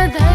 nerede?